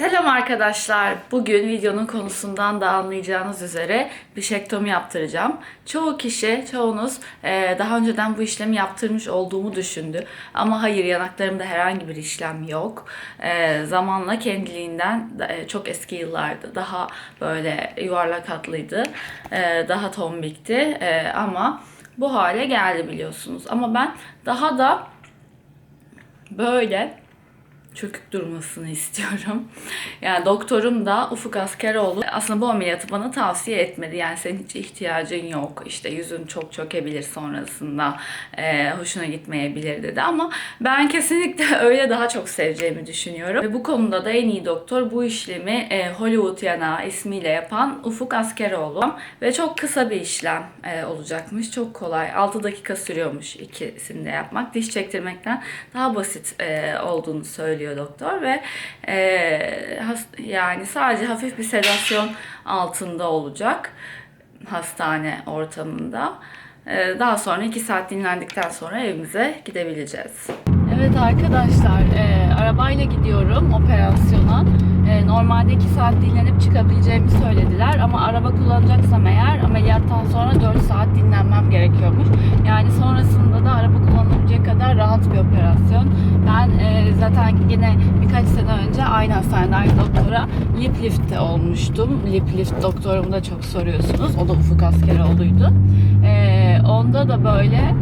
Selam arkadaşlar. Bugün videonun konusundan da anlayacağınız üzere bişektomi yaptıracağım. Çoğu kişi, çoğunuz e, daha önceden bu işlemi yaptırmış olduğumu düşündü. Ama hayır yanaklarımda herhangi bir işlem yok. E, zamanla kendiliğinden e, çok eski yıllarda daha böyle yuvarlak hatlıydı. Daha tombikti. Ama bu hale geldi biliyorsunuz. Ama ben daha da böyle çökük durmasını istiyorum. Yani doktorum da Ufuk Askeroğlu aslında bu ameliyatı bana tavsiye etmedi. Yani senin hiç ihtiyacın yok. İşte yüzün çok çökebilir sonrasında. Ee, hoşuna gitmeyebilir dedi. Ama ben kesinlikle öyle daha çok seveceğimi düşünüyorum. Ve bu konuda da en iyi doktor bu işlemi e, Hollywood yanağı ismiyle yapan Ufuk Askeroğlu. Ve çok kısa bir işlem e, olacakmış. Çok kolay. 6 dakika sürüyormuş ikisini de yapmak. Diş çektirmekten daha basit e, olduğunu söylüyor doktor ve e, has- yani sadece hafif bir sedasyon altında olacak hastane ortamında. E, daha sonra 2 saat dinlendikten sonra evimize gidebileceğiz. Evet arkadaşlar e, arabayla gidiyorum operasyona. Normalde 2 saat dinlenip çıkabileceğimi söylediler ama araba kullanacaksam eğer ameliyattan sonra 4 saat dinlenmem gerekiyormuş. Yani sonrasında da araba kullanabilecek kadar rahat bir operasyon. Ben e, zaten yine birkaç sene önce aynı hastanede aynı doktora lip lift de olmuştum. Lip lift doktorumu da çok soruyorsunuz. O da Ufuk Askeroğlu'ydu. E, onda da böyle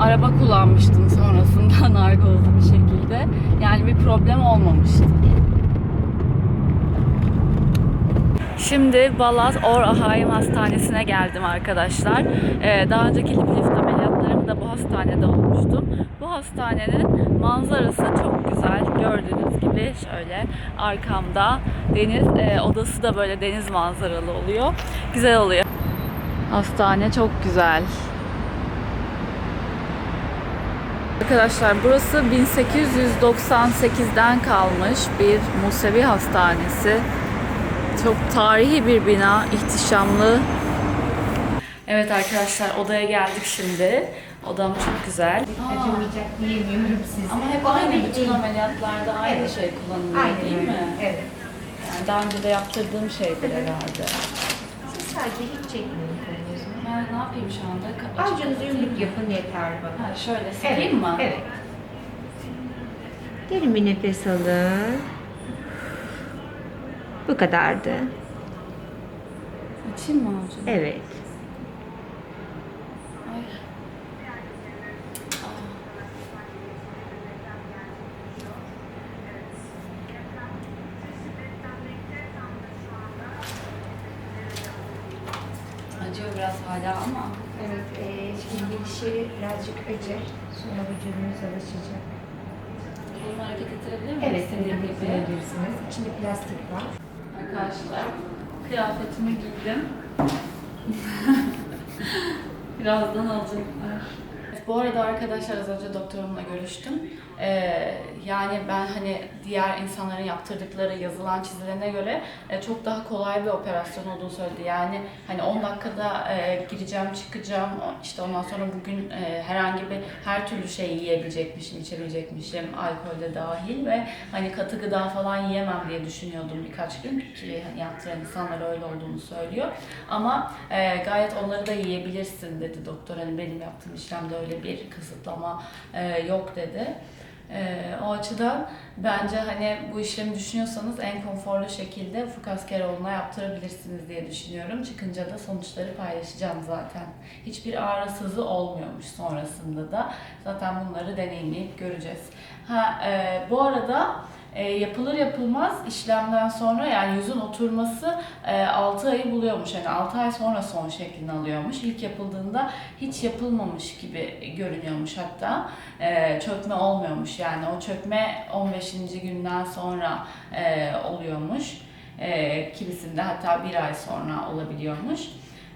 araba kullanmıştım sonrasında narkozlu bir şekilde. Yani bir problem olmamıştı. Şimdi Balat Or Ahayim Hastanesi'ne geldim arkadaşlar. Ee, daha önceki lift ameliyatlarım da bu hastanede olmuştum. Bu hastanenin manzarası çok güzel. Gördüğünüz gibi şöyle arkamda deniz, e, odası da böyle deniz manzaralı oluyor. Güzel oluyor. Hastane çok güzel. Arkadaşlar burası 1898'den kalmış bir Musevi hastanesi. Çok tarihi bir bina, ihtişamlı. Evet arkadaşlar odaya geldik şimdi. Odam çok güzel. Acımayacak diyemiyorum size. Ama hep aynı bütün ameliyatlarda aynı Evet. şey kullanılıyor Aynen değil öyle. mi? Evet. Yani daha önce de yaptırdığım şeydir herhalde. Siz sadece hiç çekmeyin kolunuzu. Ben ne yapayım şu anda? Kapatayım yumruk yapın yeter bana. Ha, şöyle sıkayım mı? Evet. Derin bir nefes alın. Bu kadardı. Açayım mı avucumu? Evet. Ay. Acıyor biraz hala ama Evet, e, şimdi girişi birazcık acı. Sonra vücudunuz alışacak. kolumu hareket ettirebilir miyim? Evet, İstediğim gibi. yapabilirsiniz. İçinde plastik var. Arkadaşlar kıyafetimi giydim. Birazdan alacaklar. Bu arada arkadaşlar az önce doktorumla görüştüm. Ee, yani ben hani diğer insanların yaptırdıkları yazılan çizilene göre e, çok daha kolay bir operasyon olduğunu söyledi. Yani hani 10 dakikada e, gireceğim, çıkacağım. İşte ondan sonra bugün e, herhangi bir her türlü şeyi yiyebilecekmişim, içebilecekmişim, alkol de dahil ve hani katı gıda falan yiyemem diye düşünüyordum birkaç gün ki yaptıran insanlar öyle olduğunu söylüyor. Ama gayet onları da yiyebilirsin dedi doktor. Hani benim yaptığım işlemde öyle bir kısıtlama yok dedi. E, o açıdan bence hani bu işlemi düşünüyorsanız en konforlu şekilde Ufuk Askeroğlu'na yaptırabilirsiniz diye düşünüyorum. Çıkınca da sonuçları paylaşacağım zaten. Hiçbir ağrısızı olmuyormuş sonrasında da. Zaten bunları deneyimleyip göreceğiz. Ha e, bu arada e, yapılır yapılmaz işlemden sonra yani yüzün oturması e, 6 ayı buluyormuş. Yani 6 ay sonra son şeklini alıyormuş. İlk yapıldığında hiç yapılmamış gibi görünüyormuş hatta. E, çökme olmuyormuş yani o çökme 15. günden sonra e, oluyormuş. E, kimisinde hatta bir ay sonra olabiliyormuş.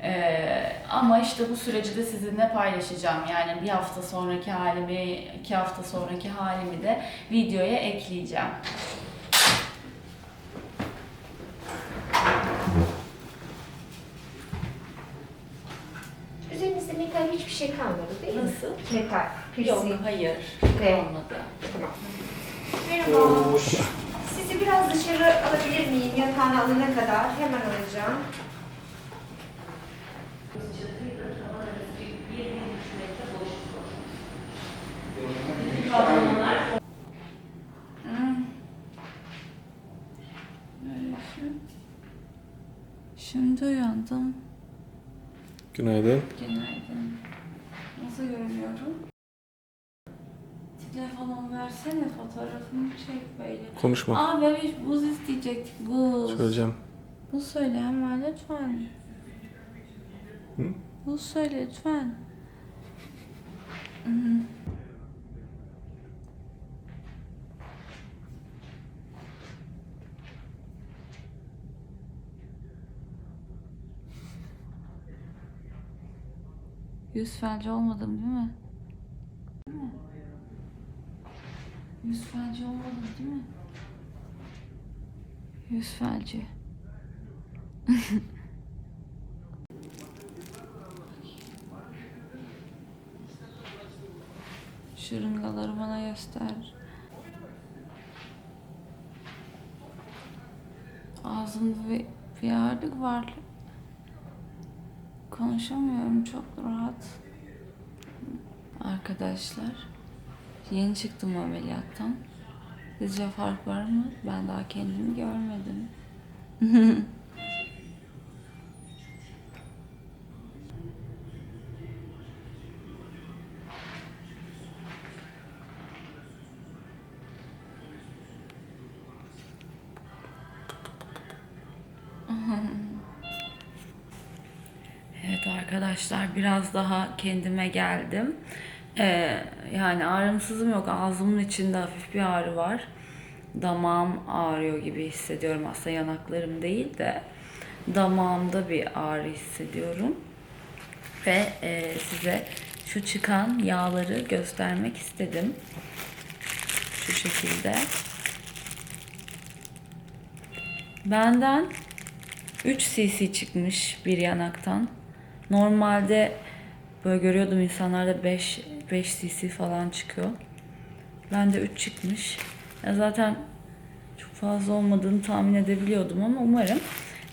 Ee, ama işte bu süreci de sizinle paylaşacağım. Yani bir hafta sonraki halimi, iki hafta sonraki halimi de videoya ekleyeceğim. Üzerinizde metal hiçbir şey kalmadı değil mi? Nasıl? Metal, Yok, piercing. hayır. Evet. Olmadı. Tamam. Merhaba. Siz Sizi biraz dışarı alabilir miyim? Yatağına alana kadar hemen alacağım. Şimdi uyandım. Günaydın. Günaydın. Nasıl görünüyorum? Telefonumu versene fotoğrafımı çek böyle. Konuşma. Aa bebiş buz isteyecektik buz. Söyleyeceğim. Buz söyle hemen lütfen. Hı? Buz söyle lütfen. Yüz felci olmadım değil mi? Değil mi? Yüz felci olmadım değil mi? Yüz felci. Şırıngaları bana göster. Ağzımda bir, bir ağırlık var. Konuşamıyorum çok rahat. Arkadaşlar, yeni çıktım ameliyattan. Sizce fark var mı? Ben daha kendimi görmedim. biraz daha kendime geldim. Ee, yani ağrımsızım yok. Ağzımın içinde hafif bir ağrı var. Damağım ağrıyor gibi hissediyorum. Aslında yanaklarım değil de damağımda bir ağrı hissediyorum. Ve e, size şu çıkan yağları göstermek istedim. Şu şekilde. Benden 3 cc çıkmış bir yanaktan. Normalde böyle görüyordum insanlarda 5 5 cc falan çıkıyor. Bende 3 çıkmış. Ya zaten çok fazla olmadığını tahmin edebiliyordum ama umarım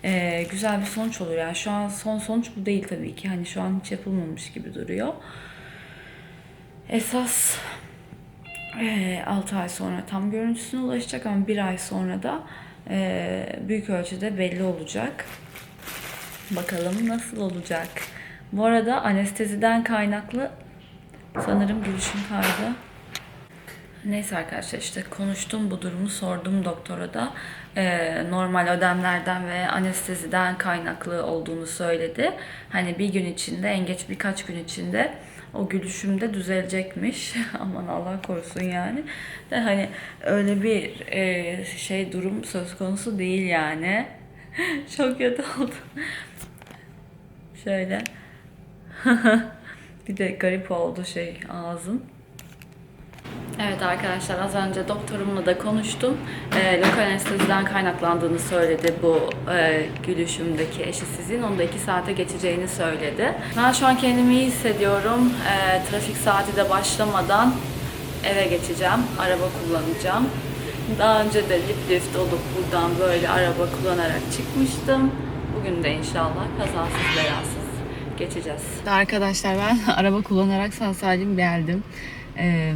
eee, güzel bir sonuç olur. Yani şu an son sonuç bu değil tabii ki. Hani şu an hiç yapılmamış gibi duruyor. Esas 6 ay sonra tam görüntüsüne ulaşacak ama bir ay sonra da eee, büyük ölçüde belli olacak. Bakalım nasıl olacak. Bu arada anesteziden kaynaklı sanırım gülüşüm kaydı. Neyse arkadaşlar işte konuştum bu durumu sordum doktora da Ee, normal ödemlerden ve anesteziden kaynaklı olduğunu söyledi. Hani bir gün içinde en geç birkaç gün içinde o gülüşüm de düzelecekmiş. Aman Allah korusun yani. De hani öyle bir e, şey durum söz konusu değil yani. Çok kötü oldu. Şöyle. bir de garip oldu şey ağzım. Evet arkadaşlar az önce doktorumla da konuştum. Ee, lokal anesteziden kaynaklandığını söyledi bu e, gülüşümdeki eşitsizliğin. Onu da 2 saate geçeceğini söyledi. Ben şu an kendimi iyi hissediyorum. Ee, trafik saati de başlamadan eve geçeceğim. Araba kullanacağım. Daha önce de lip lift olup buradan böyle araba kullanarak çıkmıştım. Bugün de inşallah kazasız belasız geçeceğiz. Arkadaşlar ben araba kullanarak sağ salim geldim. Ee,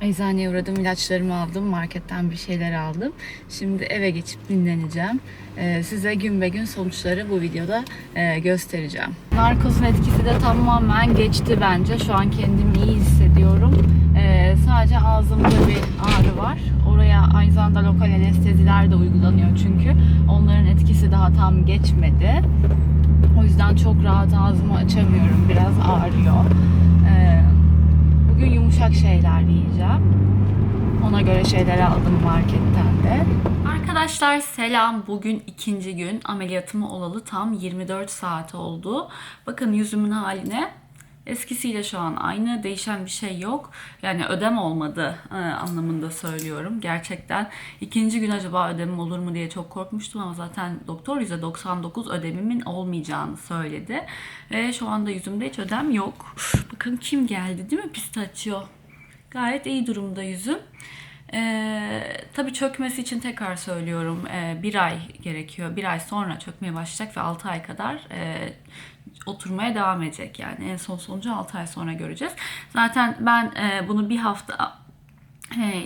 Eczaneye uğradım, ilaçlarımı aldım, marketten bir şeyler aldım. Şimdi eve geçip dinleneceğim. Ee, size gün be gün sonuçları bu videoda e, göstereceğim. Narkozun etkisi de tamamen geçti bence. Şu an kendimi iyi hissediyorum. Ee, sadece ağzımda bir ağrı var. Oraya aynı zamanda lokal anesteziler de uygulanıyor çünkü. Onların etkisi daha tam geçmedi. O yüzden çok rahat ağzımı açamıyorum. Biraz ağrıyor. Ee, Bugün yumuşak şeyler yiyeceğim. Ona göre şeyler aldım marketten de. Arkadaşlar selam. Bugün ikinci gün ameliyatımı olalı tam 24 saat oldu. Bakın yüzümün haline. Eskisiyle şu an aynı. Değişen bir şey yok. Yani ödem olmadı e, anlamında söylüyorum. Gerçekten ikinci gün acaba ödemim olur mu diye çok korkmuştum ama zaten doktor %99 ödemimin olmayacağını söyledi. Ve şu anda yüzümde hiç ödem yok. Bakın kim geldi değil mi pistachio? Gayet iyi durumda yüzüm. Ee, tabii çökmesi için tekrar söylüyorum ee, bir ay gerekiyor. Bir ay sonra çökmeye başlayacak ve 6 ay kadar e, oturmaya devam edecek. Yani en son sonucu 6 ay sonra göreceğiz. Zaten ben e, bunu bir hafta e,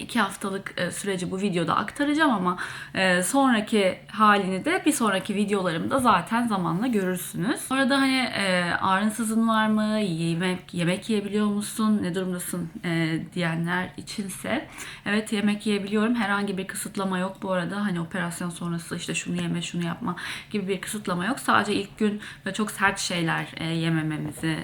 iki haftalık e, süreci bu videoda aktaracağım ama e, sonraki halini de bir sonraki videolarımda zaten zamanla görürsünüz. Orada hani e, ağrınsızın var mı, yemek yemek yiyebiliyor musun, ne durumdasın diyenler içinse evet yemek yiyebiliyorum. Herhangi bir kısıtlama yok bu arada. Hani operasyon sonrası işte şunu yeme, şunu yapma gibi bir kısıtlama yok. Sadece ilk gün ve çok sert şeyler yemememizi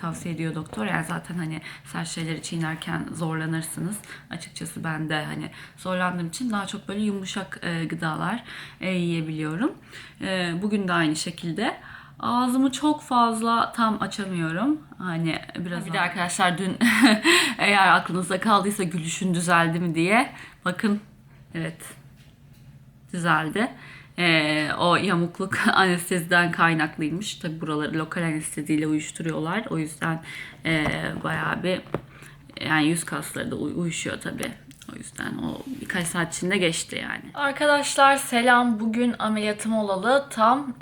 tavsiye ediyor doktor. Yani zaten hani sert şeyleri çiğnerken zorlanırsınız. Açıkçası ben de hani zorlandığım için daha çok böyle yumuşak e, gıdalar e, yiyebiliyorum. E, bugün de aynı şekilde. Ağzımı çok fazla tam açamıyorum. Hani biraz bir de arkadaşlar dün eğer aklınızda kaldıysa gülüşün düzeldi mi diye bakın evet düzeldi. Ee, o yamukluk anesteziden kaynaklıymış. Tabi buraları lokal anesteziyle uyuşturuyorlar. O yüzden e, bayağı bir yani yüz kasları da uy- uyuşuyor tabi. O yüzden o birkaç saat içinde geçti yani. Arkadaşlar selam. Bugün ameliyatım olalı tam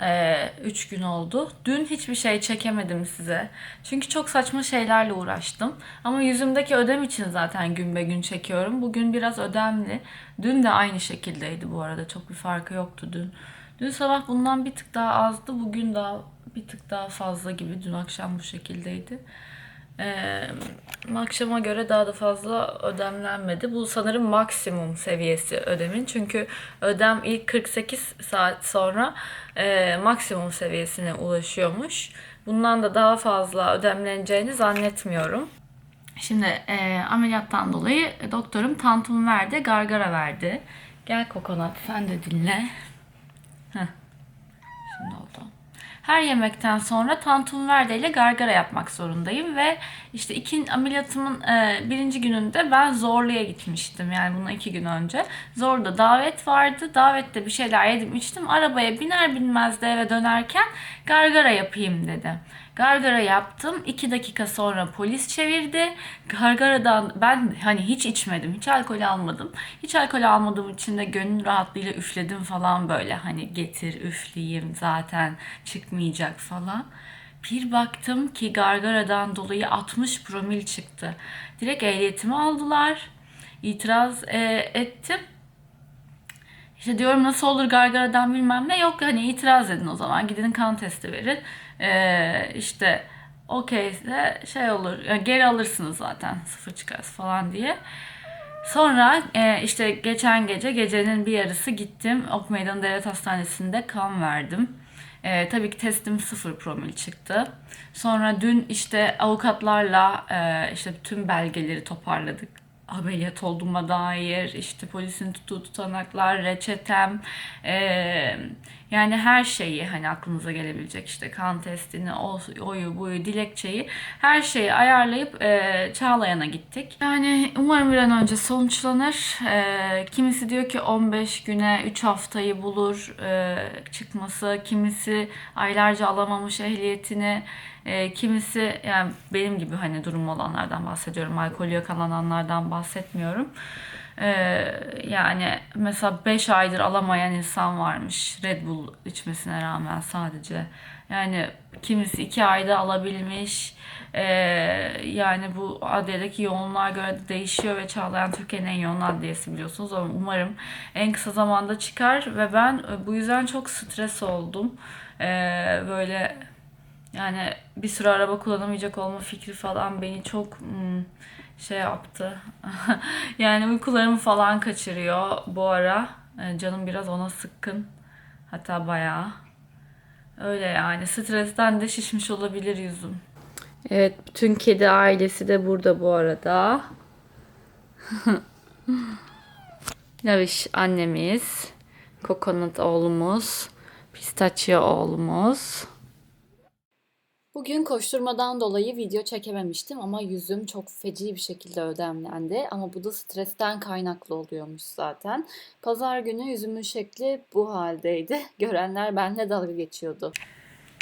3 gün oldu. Dün hiçbir şey çekemedim size. Çünkü çok saçma şeylerle uğraştım. Ama yüzümdeki ödem için zaten gün be gün çekiyorum. Bugün biraz ödemli. Dün de aynı şekildeydi bu arada. Çok bir farkı yoktu dün. Dün sabah bundan bir tık daha azdı. Bugün daha bir tık daha fazla gibi. Dün akşam bu şekildeydi. Ee, akşama göre daha da fazla ödemlenmedi. Bu sanırım maksimum seviyesi ödemin. Çünkü ödem ilk 48 saat sonra e, maksimum seviyesine ulaşıyormuş. Bundan da daha fazla ödemleneceğini zannetmiyorum. Şimdi e, ameliyattan dolayı doktorum tantum verdi, gargara verdi. Gel kokonat sen de dinle. Heh. Şimdi oldu. Her yemekten sonra tantum verde ile gargara yapmak zorundayım ve işte iki ameliyatımın e, birinci gününde ben Zorlu'ya gitmiştim yani bundan iki gün önce. Zorlu'da davet vardı. Davette bir şeyler yedim içtim. Arabaya biner binmez de eve dönerken gargara yapayım dedi. Gargara yaptım. iki dakika sonra polis çevirdi. Gargaradan ben hani hiç içmedim. Hiç alkol almadım. Hiç alkol almadığım için de gönül rahatlığıyla üfledim falan böyle. Hani getir üfleyeyim zaten çıkmayacak falan. Bir baktım ki gargaradan dolayı 60 promil çıktı. Direkt ehliyetimi aldılar. İtiraz e, ettim. İşte diyorum nasıl olur gargaradan bilmem ne. Yok hani itiraz edin o zaman. Gidin kan testi verin. Ee, işte okeyse şey olur. yani geri alırsınız zaten sıfır çıkarsa falan diye. Sonra e, işte geçen gece gecenin bir yarısı gittim. Ok Meydanı Devlet Hastanesi'nde kan verdim. E, tabii ki testim sıfır promil çıktı. Sonra dün işte avukatlarla e, işte tüm belgeleri toparladık ameliyat olduğuma dair işte polisin tuttuğu tutanaklar, reçetem eee, yani her şeyi hani aklınıza gelebilecek işte kan testini, oyu buyu, dilekçeyi her şeyi ayarlayıp eee, Çağlayan'a gittik. Yani umarım bir an önce sonuçlanır. Eee, kimisi diyor ki 15 güne 3 haftayı bulur eee, çıkması. Kimisi aylarca alamamış ehliyetini. E, kimisi yani benim gibi hani durum olanlardan bahsediyorum. Alkolü yakalananlardan bahsetmiyorum. E, yani mesela 5 aydır alamayan insan varmış Red Bull içmesine rağmen sadece. Yani kimisi 2 ayda alabilmiş. E, yani bu adliyedeki yoğunluğa göre de değişiyor ve Çağlayan Türkiye'nin en yoğun adliyesi biliyorsunuz. Ama umarım en kısa zamanda çıkar ve ben e, bu yüzden çok stres oldum. E, böyle yani bir süre araba kullanamayacak olma fikri falan beni çok hmm, şey yaptı. yani uykularımı falan kaçırıyor bu ara. Ee, Canım biraz ona sıkkın. Hatta bayağı. Öyle yani. Stresten de şişmiş olabilir yüzüm. Evet, bütün kedi ailesi de burada bu arada. Laviş annemiz, Coconut oğlumuz, Pistachio oğlumuz. Bugün koşturmadan dolayı video çekememiştim ama yüzüm çok feci bir şekilde ödemlendi. Ama bu da stresten kaynaklı oluyormuş zaten. Pazar günü yüzümün şekli bu haldeydi. Görenler benimle dalga geçiyordu.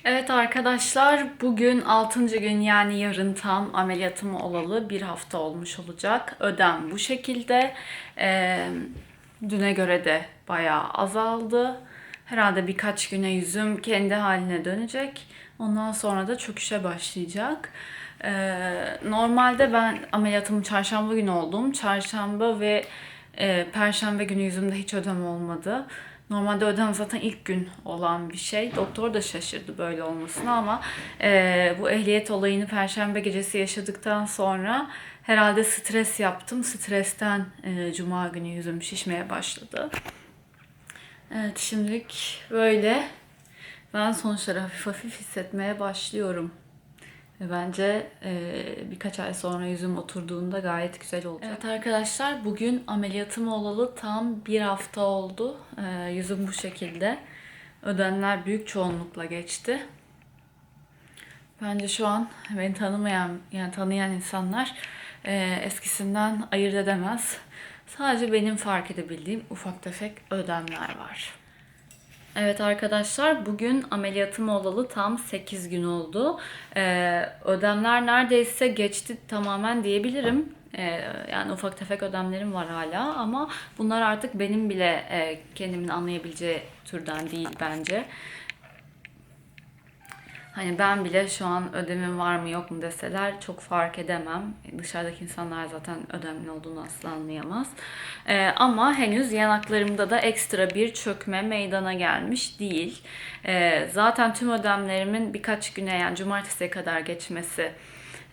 Evet arkadaşlar bugün 6. gün yani yarın tam ameliyatım olalı bir hafta olmuş olacak. Ödem bu şekilde. Ee, düne göre de bayağı azaldı. Herhalde birkaç güne yüzüm kendi haline dönecek. Ondan sonra da çöküşe başlayacak. Ee, normalde ben ameliyatım çarşamba günü oldum. Çarşamba ve e, perşembe günü yüzümde hiç ödem olmadı. Normalde ödem zaten ilk gün olan bir şey. Doktor da şaşırdı böyle olmasına ama e, bu ehliyet olayını perşembe gecesi yaşadıktan sonra herhalde stres yaptım. Stresten e, cuma günü yüzüm şişmeye başladı. Evet şimdilik böyle. Ben sonuçları hafif hafif hissetmeye başlıyorum. Ve bence e, birkaç ay sonra yüzüm oturduğunda gayet güzel olacak. Evet arkadaşlar bugün ameliyatım olalı tam bir hafta oldu. E, yüzüm bu şekilde. Ödemler büyük çoğunlukla geçti. Bence şu an beni tanımayan, yani tanıyan insanlar e, eskisinden ayırt edemez. Sadece benim fark edebildiğim ufak tefek ödemler var. Evet arkadaşlar bugün ameliyatım olalı tam 8 gün oldu. Ee, ödemler neredeyse geçti tamamen diyebilirim. Ee, yani ufak tefek ödemlerim var hala ama bunlar artık benim bile e, kendimin anlayabileceği türden değil bence. Hani ben bile şu an ödemim var mı yok mu deseler çok fark edemem. Dışarıdaki insanlar zaten ödemli olduğunu asla anlayamaz. Ee, ama henüz yanaklarımda da ekstra bir çökme meydana gelmiş değil. Ee, zaten tüm ödemlerimin birkaç güne yani cumartesiye kadar geçmesi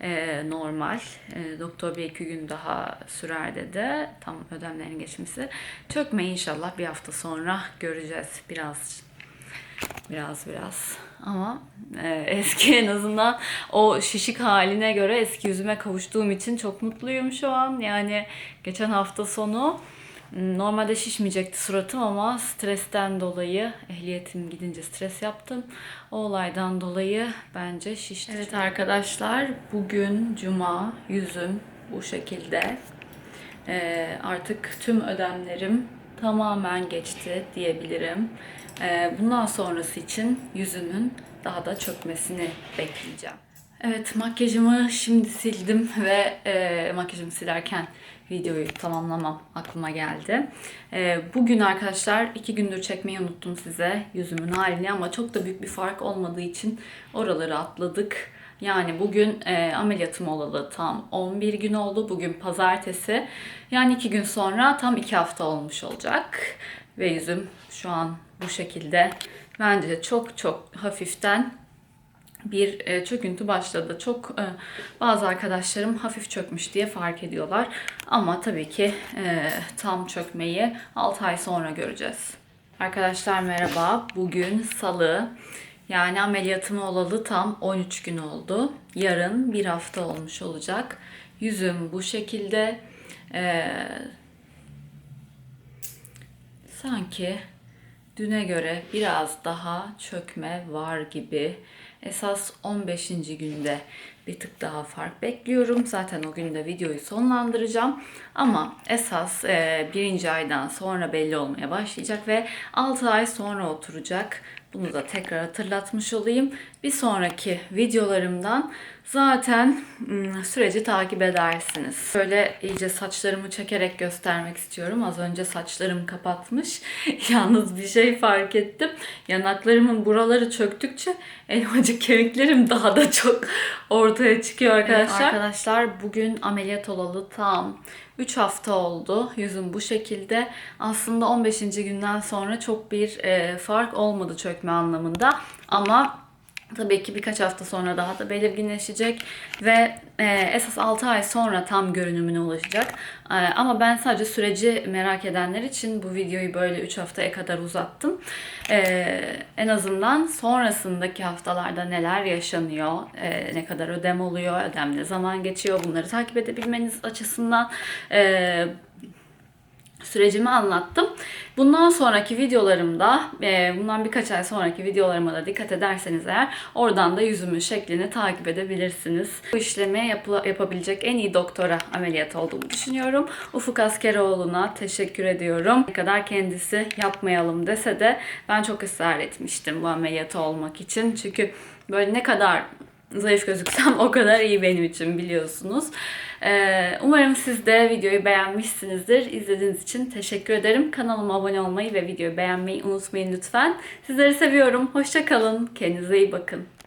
e, normal. E, doktor bir iki gün daha sürer dedi. Tam ödemlerin geçmesi. Çökme inşallah bir hafta sonra göreceğiz. Biraz Biraz biraz. Ama e, eski en azından o şişik haline göre eski yüzüme kavuştuğum için çok mutluyum şu an. Yani geçen hafta sonu normalde şişmeyecekti suratım ama stresten dolayı ehliyetim gidince stres yaptım. O olaydan dolayı bence şişti. Evet arkadaşlar bugün cuma yüzüm bu şekilde. Ee, artık tüm ödemlerim tamamen geçti diyebilirim. Ee, bundan sonrası için yüzümün daha da çökmesini bekleyeceğim. Evet makyajımı şimdi sildim ve e, makyajımı silerken videoyu tamamlamam aklıma geldi. E, bugün arkadaşlar iki gündür çekmeyi unuttum size yüzümün halini ama çok da büyük bir fark olmadığı için oraları atladık. Yani bugün e, ameliyatım olalı tam 11 gün oldu. Bugün pazartesi. Yani iki gün sonra tam iki hafta olmuş olacak. Ve yüzüm şu an bu şekilde. Bence çok çok hafiften bir e, çöküntü başladı. Çok e, bazı arkadaşlarım hafif çökmüş diye fark ediyorlar. Ama tabii ki e, tam çökmeyi 6 ay sonra göreceğiz. Arkadaşlar merhaba. Bugün salı. Yani ameliyatım olalı tam 13 gün oldu. Yarın bir hafta olmuş olacak. Yüzüm bu şekilde. Ee, sanki düne göre biraz daha çökme var gibi. Esas 15. günde bir tık daha fark bekliyorum. Zaten o günde videoyu sonlandıracağım. Ama esas e, birinci aydan sonra belli olmaya başlayacak ve 6 ay sonra oturacak. Bunu da tekrar hatırlatmış olayım. Bir sonraki videolarımdan zaten ım, süreci takip edersiniz. Böyle iyice saçlarımı çekerek göstermek istiyorum. Az önce saçlarım kapatmış. Yalnız bir şey fark ettim. Yanaklarımın buraları çöktükçe elmacık kemiklerim daha da çok ortaya çıkıyor arkadaşlar. arkadaşlar bugün ameliyat olalı tam 3 hafta oldu. Yüzüm bu şekilde. Aslında 15. günden sonra çok bir fark olmadı çökme anlamında. Ama Tabii ki birkaç hafta sonra daha da belirginleşecek ve e, esas 6 ay sonra tam görünümüne ulaşacak. E, ama ben sadece süreci merak edenler için bu videoyu böyle 3 haftaya kadar uzattım. E, en azından sonrasındaki haftalarda neler yaşanıyor, e, ne kadar ödem oluyor, ödem ne zaman geçiyor bunları takip edebilmeniz açısından e, sürecimi anlattım. Bundan sonraki videolarımda, e, bundan birkaç ay sonraki videolarıma da dikkat ederseniz eğer oradan da yüzümün şeklini takip edebilirsiniz. Bu işlemi yapıla- yapabilecek en iyi doktora ameliyat olduğumu düşünüyorum. Ufuk Askeroğlu'na teşekkür ediyorum. Ne kadar kendisi yapmayalım dese de ben çok ısrar etmiştim bu ameliyatı olmak için. Çünkü böyle ne kadar zayıf gözüksem o kadar iyi benim için biliyorsunuz. Ee, umarım siz de videoyu beğenmişsinizdir. İzlediğiniz için teşekkür ederim. Kanalıma abone olmayı ve videoyu beğenmeyi unutmayın lütfen. Sizleri seviyorum. Hoşça kalın. Kendinize iyi bakın.